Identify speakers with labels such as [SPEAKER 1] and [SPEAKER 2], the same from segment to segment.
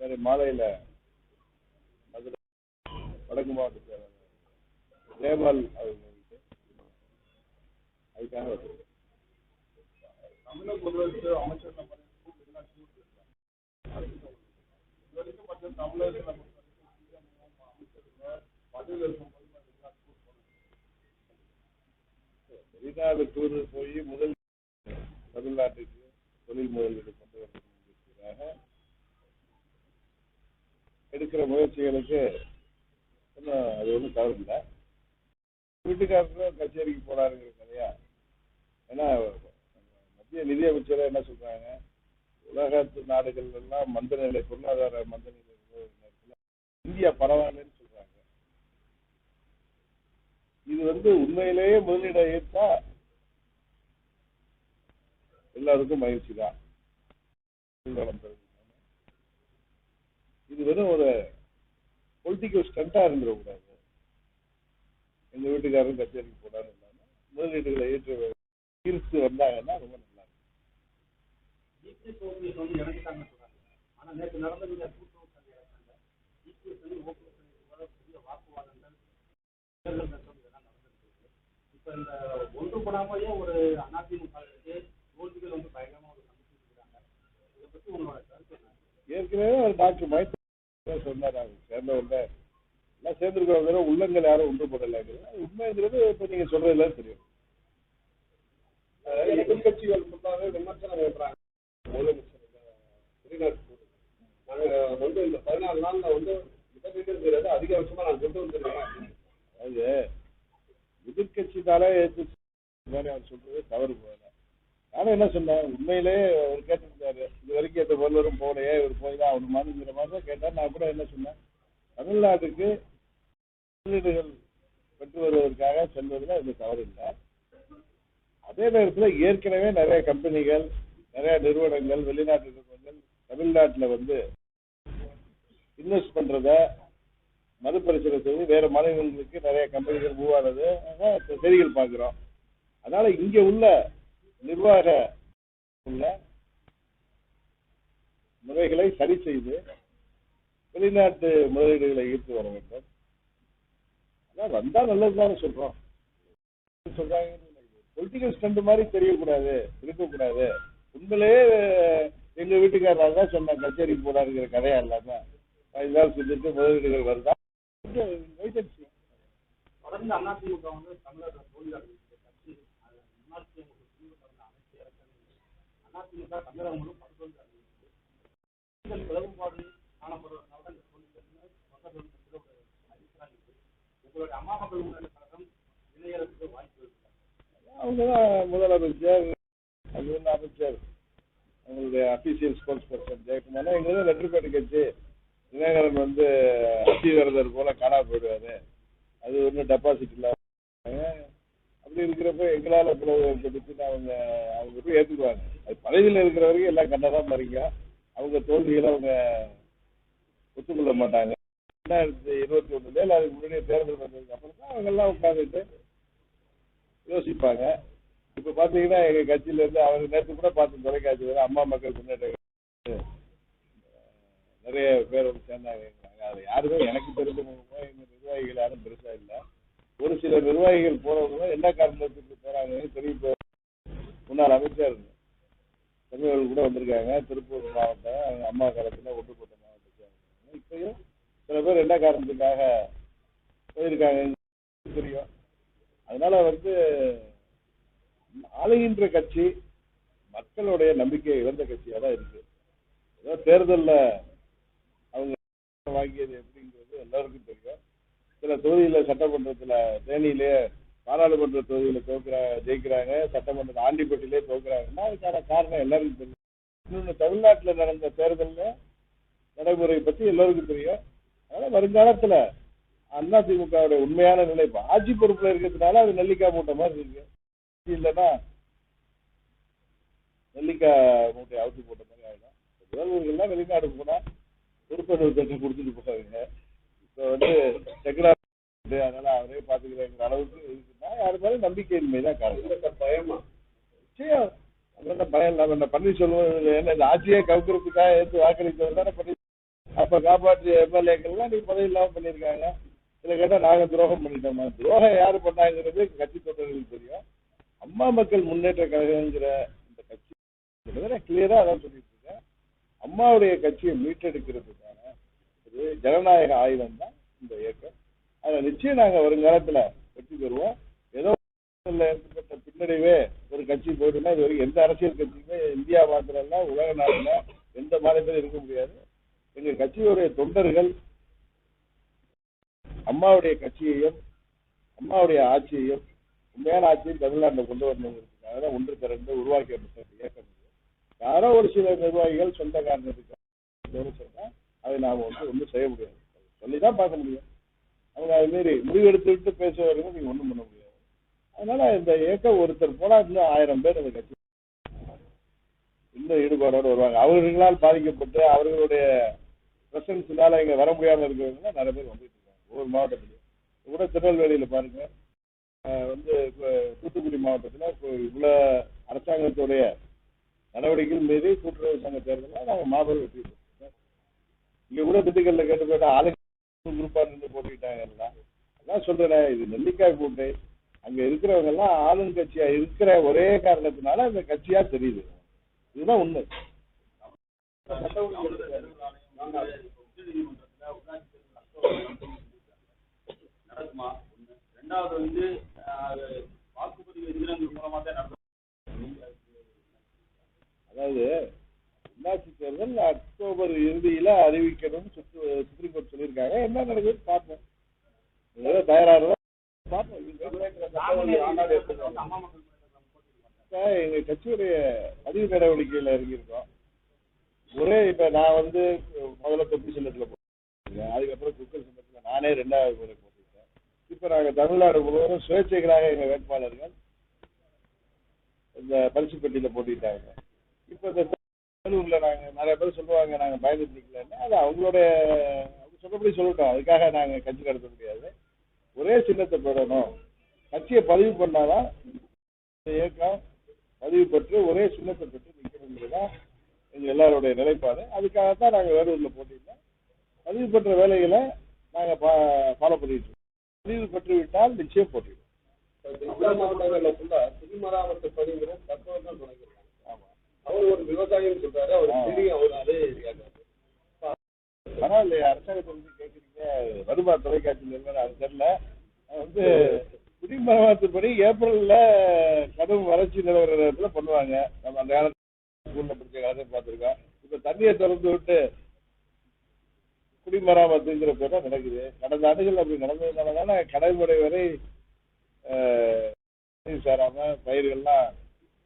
[SPEAKER 1] மாதிரி மாலையில மதுரை வடக்கு மாவட்ட செயலாளர் ஜெயபால் அவர்களுக்கு அதுக்காக.
[SPEAKER 2] தமிழக முதலமைச்சர் அமைச்சர்
[SPEAKER 1] வெளிநாடு டூர் போய் முதல் தமிழ்நாட்டுக்கு தொழில் முதலீடு கொண்டு வரதுக்காக எடுக்கிற முயற்சிகளுக்கு ஒன்றும் அது ஒன்றும் தவறு இல்லை. வீட்டுக்காரரும் கச்சேரிக்கு போனாருங்கிற கதையா ஏன்னா மத்திய நிதியமைச்சர் என்ன சொல்றாங்க? உலகத்து நாடுகள் எல்லாம் மந்த நிலை பொருளாதார மந்த நிலை இந்தியா பரவாயில்லைன்னு சொல்றாங்க. இது வந்து உண்மையிலேயே முதலீடை ஈர்த்தா எல்லாருக்கும் மகிழ்ச்சி தான். இது வெறும் ஒரு பொலிட்டிக்கல் ஸ்டண்டா இருந்துடக்கூடாது. எங்க வீட்டுக்காரரும் கச்சேரிக்கு போனான்னு இல்லாம முதலீடுகளை ஏற்று ஈர்த்து வந்தாங்கன்னா ரொம்ப நல்லா இருக்கும்.
[SPEAKER 3] இபிஎஸ் ஓபிஎஸ் வந்து இறங்கிட்டாங்க சொல்றாங்க. ஆனா நேற்று நடந்த இப்ப இந்த ஒன்றுபடாமலே ஒரு அதிமுக தோல்விகள் வந்து பயங்கரமா ஒரு சந்திச்சிருக்கிறாங்க இதை பத்தி உங்களோட கருத்து
[SPEAKER 1] ஏற்கனவே ஒரு டாக்டர் மைத்ரி சொன்னார் அவங்க சேர்ந்தவங்க எல்லாம் சேர்ந்துருக்கவங்க உள்ளங்கள் யாரும் ஒன்றுபடலைங்கிறது அது உண்மைங்கிறது இப்ப நீங்க சொல்றதுல தெரியும்.
[SPEAKER 2] எதிர்கட்சிகள் எதிர்க்கட்சிகள் விமர்சனம் வைக்கிறாங்க. முதலமைச்சர் நாங்கள் நாங்க வந்து இந்த பதினாலு நாளில் வந்து முதலீடுங்கிறது அதிகபட்சமாக நான் கொண்டு வந்துருக்கேன்.
[SPEAKER 1] அது எதிர்கட்சினாலே மாதிரி அவர் சொல்றது தவறு போகல. ஆனா என்ன சொன்னேன் உண்மையிலே அவர் கேட்டிருந்தாரு இது வரைக்கும் எந்த முதல்வரும் போகலையே இவர் போய் தான் அவர் மாதிரிங்கிற மாதிரி தான் கேட்டார். நான் கூட என்ன சொன்னேன் தமிழ்நாட்டுக்கு முதலீடுகள் பெற்று வருவதற்காக செல்வதில் இது தவறு இல்லை அதே நேரத்தில் ஏற்கனவே நிறைய கம்பெனிகள் நிறைய நிறுவனங்கள் வெளிநாட்டு நிறுவனங்கள் தமிழ்நாட்டில் வந்து இன்வெஸ்ட் பண்ணுறத மறுபரிசீலனை செய்து வேறு மாநிலங்களுக்கு நிறைய கம்பெனிகள் மூவ் ஆனது அதான் செய்திகள் பார்க்குறோம். அதனால் இங்கே உள்ள நிர்வாக உள்ள முறைகளை சரி செய்து வெளிநாட்டு முதலீடுகளை ஈர்த்து வர வேண்டும். அதான் வந்தா நல்லதுதானே சொல்றோம். சொல்றாங்க. பொலிட்டிக்கல் ஸ்டண்ட் மாதிரி தெரியக்கூடாது இருக்கக்கூடாது. உண்மையிலேயே எங்க வீட்டுக்காரர் தான் சொன்ன கச்சேரி போடாருங்கிற கதையா இல்லாம. இதெல்லாம் செஞ்சுட்டு முதலீடுகள் வருதா?
[SPEAKER 3] தொடர்ந்து அதிமுக வந்து தமிழக தோல்வி கட்சி அது முன்னாள் சிஎம் திமுக வந்து அமைச்சு இறக்கணும் அதிமுக பிளவுபாடு காணப்படுவதனால தான் வந்து அம்மா மக்கள் முன்னேற்ற கழகம் இணையறதுக்கு வாய்ப்பு
[SPEAKER 1] முதலமைச்சர் அமைச்சர். அபிஷியல் ஸ்போர்ட்ஸ் பர்சன் ஜெயக்குமார் எங்களுக்கு லெட்டர் கட்சி. தினகரன் வந்து அத்திவரதர் போல காணா போயிடுவாரு. அது ஒன்றும் டெபாசிட் இல்லாமல் அப்படி இருக்கிறப்ப எங்களால் கொடுத்து அவங்க அவங்க போய் ஏற்றுக்குவாங்க அது பதவியில் இருக்கிற வரைக்கும் எல்லாம் கண்டதான் பாருங்க. அவங்க தோல்விகளை அவங்க ஒத்துக்கொள்ள மாட்டாங்க. ரெண்டாயிரத்தி இருபத்தி ஒண்ணுல இல்லை அதுக்கு முன்னாடியே தேர்தல் வந்ததுக்கு அப்புறம் தான் அவங்க எல்லாம் உட்காந்துட்டு யோசிப்பாங்க. இப்ப பாத்தீங்கன்னா எங்க கட்சியில இருந்து அவங்க நேற்று கூட பார்த்து தொலைக்காட்சி அம்மா மக்கள் முன்னேற்ற நிறைய பேர் வந்து சேர்ந்தாங்க. அது யாருமே எனக்கு தெரிஞ்ச நிர்வாகிகள் யாரும் பெருசா இல்லை. ஒரு சில நிர்வாகிகள் போறவங்க என்ன காரணத்துக்கு போறாங்கன்னு தெரிவிப்ப முன்னாள் அமைச்சர் தமிழர்கள் கூட வந்திருக்காங்க. திருப்பூர் மாவட்டம் அவங்க அம்மா காலத்துல ஒட்டுப்பட்ட மாவட்டத்தை இப்பயும் சில பேர் என்ன காரணத்துக்காக போயிருக்காங்க தெரியும். அதனால வந்து ஆளுகின்ற கட்சி மக்களுடைய நம்பிக்கையை இழந்த கட்சியாக தான் இருக்கு. ஏதோ தேர்தலில் அவங்க வாங்கியது எப்படிங்கிறது எல்லாருக்கும் தெரியும். சில தொகுதியில சட்டமன்றத்துல தேனியிலே பாராளுமன்ற தொகுதியில தோக்குற ஜெயிக்கிறாங்க சட்டமன்ற ஆண்டிப்பட்டிலே தோக்குறாங்கன்னா அதுக்கான காரணம் எல்லாருக்கும் தெரியும். இன்னொன்று தமிழ்நாட்டில் நடந்த தேர்தலில் நடைமுறை பத்தி எல்லாருக்கும் தெரியும். அதனால வருங்காலத்துல அதிமுகவுடைய உண்மையான நிலை ஆட்சி பொறுப்புல இருக்கிறதுனால அது நெல்லிக்காய் மூட்டை மாதிரி இருக்கு. இல்லைன்னா நெல்லிக்காய் மூட்டை அவுத்து போட்ட மாதிரி ஆகிடும் முதல்வர்கள்லாம் வெளிநாடு போனால் பொறுப்பேற்பு தட்டு கொடுத்துட்டு போறாங்க இப்போ வந்து டெக்னாலஜி அதனால அவரே பாத்துக்கிறேங்கிற அளவுக்கு இருக்குன்னா யாரு மேலே நம்பிக்கையின்மை தான் காரணம்.
[SPEAKER 2] பயமா?
[SPEAKER 1] நிச்சயம் அதனால பயம் இல்லாம என்ன பன்னீர்செல்வம் இதுல என்ன இந்த ஆட்சியே கவுக்கிறதுக்காக எடுத்து வாக்களித்தவர் தானே பன்னீர் அப்ப காப்பாற்றிய எம்எல்ஏக்கள்லாம் நீ பதவி இல்லாம பண்ணியிருக்காங்க. சில கேட்டா நாங்க துரோகம் பண்ணிட்டோமா? துரோகம் யாரு பண்ணாங்கிறது கட்சி தொண்டர்களுக்கு தெரியும். அம்மா மக்கள் முன்னேற்ற கழகங்கிற இந்த கட்சி கிளியரா அதான் சொல்லிட்டு இருக்கேன். அம்மாவுடைய கட்சியை மீட்டெடுக்கிறதுக்கான ஒரு ஜனநாயக ஆயுதம் தான் இந்த நிச்சயம் நாங்க வருங்காலத்துல வெற்றி பெறுவோம். ஏதோ ஏற்பட்ட பின்னடைவே ஒரு கட்சி போயிட்டுனா இது வரைக்கும் எந்த அரசியல் கட்சியுமே இந்தியா மாத்திரம் இல்ல உலக நாடுல எந்த மாநிலத்திலும் இருக்க முடியாது. எங்க கட்சியுடைய தொண்டர்கள் அம்மாவுடைய கட்சியையும் அம்மாவுடைய ஆட்சியையும் உண்மையான ஆட்சியும் தமிழ்நாட்டில் கொண்டு வரணுங்கிறதுக்காக தான் ஒன்று திரண்டு உருவாக்கப்பட்ட இயக்கம் யாரோ ஒரு சில நிர்வாகிகள் சொந்த காரணத்துக்கு சொன்னா அதை நாம வந்து ஒன்றும் செய்ய முடியாது. சொல்லி தான் பார்க்க முடியும். அவங்க அது மாரி முடிவெடுத்து விட்டு பேசுவவர்கள் நீங்க ஒன்றும் பண்ண முடியாது. அதனால இந்த இயக்கம் ஒருத்தர் போனா இன்னும் ஆயிரம் பேர் அதை கட்சி இன்னும் ஈடுபாடோடு வருவாங்க. அவர்களால் பாதிக்கப்பட்டு அவர்களுடைய பிரசன்ஸ்னால இங்க வர முடியாம இருக்கிறவங்க நிறைய பேர் வந்துட்டு இருக்காங்க. ஒவ்வொரு மாவட்டத்திலையும். கூட திருநெல்வேலியில பாருங்க. வந்து தூத்துக்குடி மாவட்டத்தில் இப்போ இவ்வளோ அரசாங்கத்துடைய நடவடிக்கைகள் மீறி கூட்டுறவு சங்க தேர்தலில் நாங்கள் மாபெரும் வெற்றி இங்கே கூட திண்டுக்கல்ல கேட்டு போயிட்டா ஆளுங்க குரூப்பா நின்று போட்டிட்டாங்க எல்லாம். அதான் சொல்றேன் இது நெல்லிக்காய் கூட்டு அங்க இருக்கிறவங்க எல்லாம் ஆளுங்கட்சியா இருக்கிற ஒரே காரணத்தினால அந்த கட்சியா தெரியுது. இதுதான் உண்மை.
[SPEAKER 3] நடக்குமா? ரெண்டாவது வந்து வாக்குப்பதிவு எந்திரங்கள் மூலமா தான் நடக்கும்
[SPEAKER 1] அதாவது உள்ளாட்சி தேர்தல் அக்டோபர் இறுதியில அறிவிக்கணும்னு சுற்று சுப்ரீம் கோர்ட் சொல்லியிருக்காங்க. என்ன நடக்குது பார்ப்போம். ஏதோ பார்ப்போம். எங்க கட்சியுடைய பதிவு நடவடிக்கையில இறங்கியிருக்கோம். ஒரே இப்ப நான் வந்து முதல்ல தொப்பி சின்னத்துல போட்டிருக்கேன். அதுக்கப்புறம் குக்கர் சின்னத்துல நானே ரெண்டாவது முறை போட்டிருக்கேன். இப்ப நாங்க தமிழ்நாடு முழுவதும் சுயேட்சைகளாக எங்க வேட்பாளர்கள் இந்த பரிசு பெட்டியில போட்டிட்டாங்க. இப்ப இந்த வேலூரில் நாங்க நிறைய பேர் சொல்லுவாங்க நாங்க பயந்துட்டு நிக்கலன்னு அது அவங்களோட அவங்க சொல்றபடி சொல்லட்டும். அதுக்காக நாங்க கட்சி நடத்த முடியாது. ஒரே சின்னத்தை பெறணும் கட்சியை பதிவு பண்ணாதான் இயக்கம் பதிவு பெற்று ஒரே சின்னத்தை பெற்று நிற்கணுங்கிறதுதான் எங்க எல்லாருடைய நிலைப்பாடு. அதுக்காகத்தான் நாங்க வேலூர்ல போட்டிருந்தோம். பதிவு பெற்ற வேலைகளை நாங்க ஃபாலோ பண்ணிட்டு இருக்கோம். பதிவு பெற்று விட்டால் நிச்சயம் போட்டிடுவோம்.
[SPEAKER 2] அவர் ஒரு விவசாயின்னு சொல்றாரு. அவர். தெரியும் அவர் அதே
[SPEAKER 1] பரவாயில்லையே அரசாங்கத்தை வந்து கேட்குறீங்க வருமா தொலைக்காட்சியில் இல்லைன்னு அது தெரியல. வந்து குடிமரமாத்துப்படி ஏப்ரல்ல கடும் வறட்சி நிலவர நேரத்தில் பண்ணுவாங்க. நம்ம அந்த காலத்துல ஸ்கூல்ல படிச்ச காலத்தை பார்த்துருக்கோம். இப்போ தண்ணியை திறந்து விட்டு குடிமராமத்துங்கிற பேர் தான் நடக்குது. கடந்த ஆண்டுகள் அப்படி நடந்ததுனால தானே கடைமுறை வரை ஆஹ், தண்ணி சேராம பயிர்கள்லாம்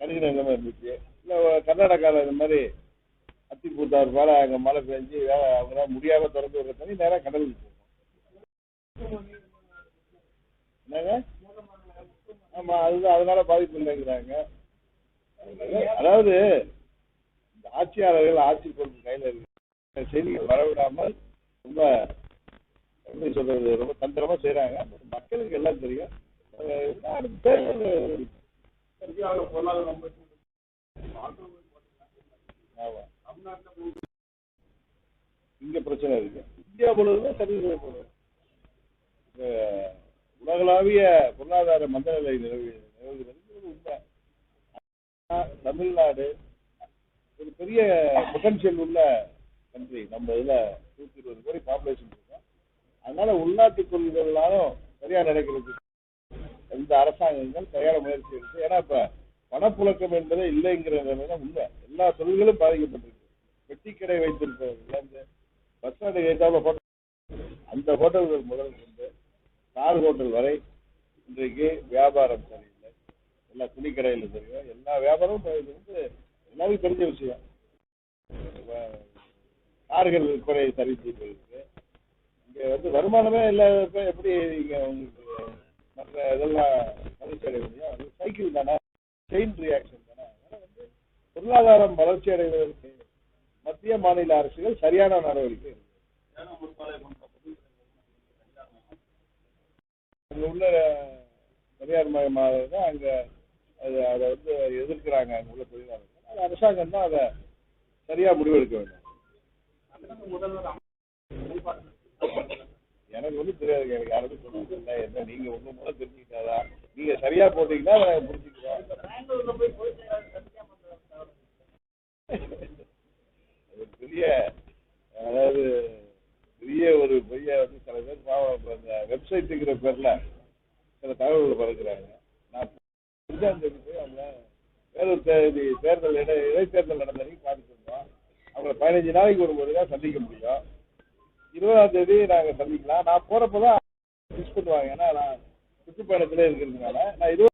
[SPEAKER 1] நிலைமை இருந்துச்சு. கர்நாடகாவில் இந்த மாதிரி அத்திப்பூத்தார் போல அங்கே மழை பெஞ்சு வேலை அவங்களால முடியாம திறந்து விடுற தண்ணி நேராக கடலுக்கு போகும். என்னங்க? ஆமா அதுதான் அதனால பாதிப்பு இல்லைங்கிறாங்க. அதாவது இந்த ஆட்சியாளர்கள் ஆட்சி பொறுப்பு கையில இருக்கு. செய்திகள் வரவிடாமல் ரொம்ப எப்படி சொல்றது ரொம்ப தந்திரமா செய்யறாங்க மக்களுக்கு எல்லாம் தெரியும். அஹ் அடுத்த தேர்தல்
[SPEAKER 3] இந்தியாவில் பொருளாதாரம் ரொம்ப
[SPEAKER 1] ஆமா
[SPEAKER 3] தமிழ்நாட்டில்
[SPEAKER 1] இங்க பிரச்சனை இருக்கு. இந்தியா முழுவதும் சரி செய்யப்படும் உலகளாவிய பொருளாதார மந்தநிலை நிலவி நிலவுகிறது. உண்மை. தமிழ்நாடு ஒரு பெரிய பொட்டன்ஷியல் உள்ள கண்ட்ரி நம்ம இதுல நூத்தி இருபது கோடி பாப்புலேஷன் இருக்கோம். அதனால உள்நாட்டு கொள்கைகளாலும் சரியா நடக்கிறது. எந்த அரசாங்கங்கள் சரியான முயற்சி இருக்கு ஏன்னா இப்ப பணப்புழக்கம் என்பதே இல்லைங்கிற நிலைமை தான் உண்மை. எல்லா தொழில்களும் பாதிக்கப்பட்டிருக்கு. பெட்டி கடை வைத்திருப்பவர்கள் பஸ் ஸ்டாண்டு கேட்டால ஹோட்டல் அந்த ஹோட்டல்கள் முதல் கொண்டு கார் ஹோட்டல் வரை இன்றைக்கு வியாபாரம் சரியில்லை. எல்லா துணி கடையில் தெரியும் எல்லா வியாபாரமும் இது வந்து எல்லாருக்கும் தெரிஞ்ச விஷயம். கார்கள் விற்பனை சரிஞ்சு போயிருக்கு இங்கே வந்து வருமானமே இல்லாதப்ப எப்படி இங்கே உங்களுக்கு மற்ற இதெல்லாம் வளர்ச்சி அடைய முடியும்? சைக்கிள் செயின் ரியாக்ஷன் தானே. வந்து பொருளாதாரம் வளர்ச்சி அடைவதற்கு மத்திய மாநில அரசுகள் சரியான நடவடிக்கை அங்க உள்ள தனியார் மயமாக தான் அங்க அது அதை வந்து எதிர்க்கிறாங்க அங்க உள்ள தொழிலாளர்கள். அது அரசாங்கம் தான் அதை சரியா முடிவெடுக்க வேண்டும்.
[SPEAKER 3] முதல்வர்
[SPEAKER 1] எனக்கு வந்து தெரியாது. எனக்கு சொல்லுறது இல்லை என்ன நீங்க ஒண்ணு மூலம் தெரிஞ்சுக்கிட்டாதா நீங்க சரியா போட்டீங்கன்னா புரிஞ்சுக்கிறோம் பெரிய அதாவது பெரிய ஒரு பெரிய வந்து சில பேர் பாவம் இந்த வெப்சைட்டுங்கிற பேர்ல சில தகவல்கள் பறக்குறாங்க நான் அஞ்சாம் தேதி போய் அவங்க வேறொரு தேதி தேர்தல் இடை இடைத்தேர்தல் நடந்த அன்னைக்கு பார்த்துட்டு இருந்தோம் அவங்கள பதினஞ்சு நாளைக்கு ஒரு முறை தான் சந்திக்க முடியும். இருபதாம் தேதி நாங்க சந்திக்கலாம். நான் போறப்பதான் மிஸ் பண்ணுவாங்க. ஏன்னா நான் சுற்றுப்பயணத்திலே இருக்கிறதுனால. நான் இருபது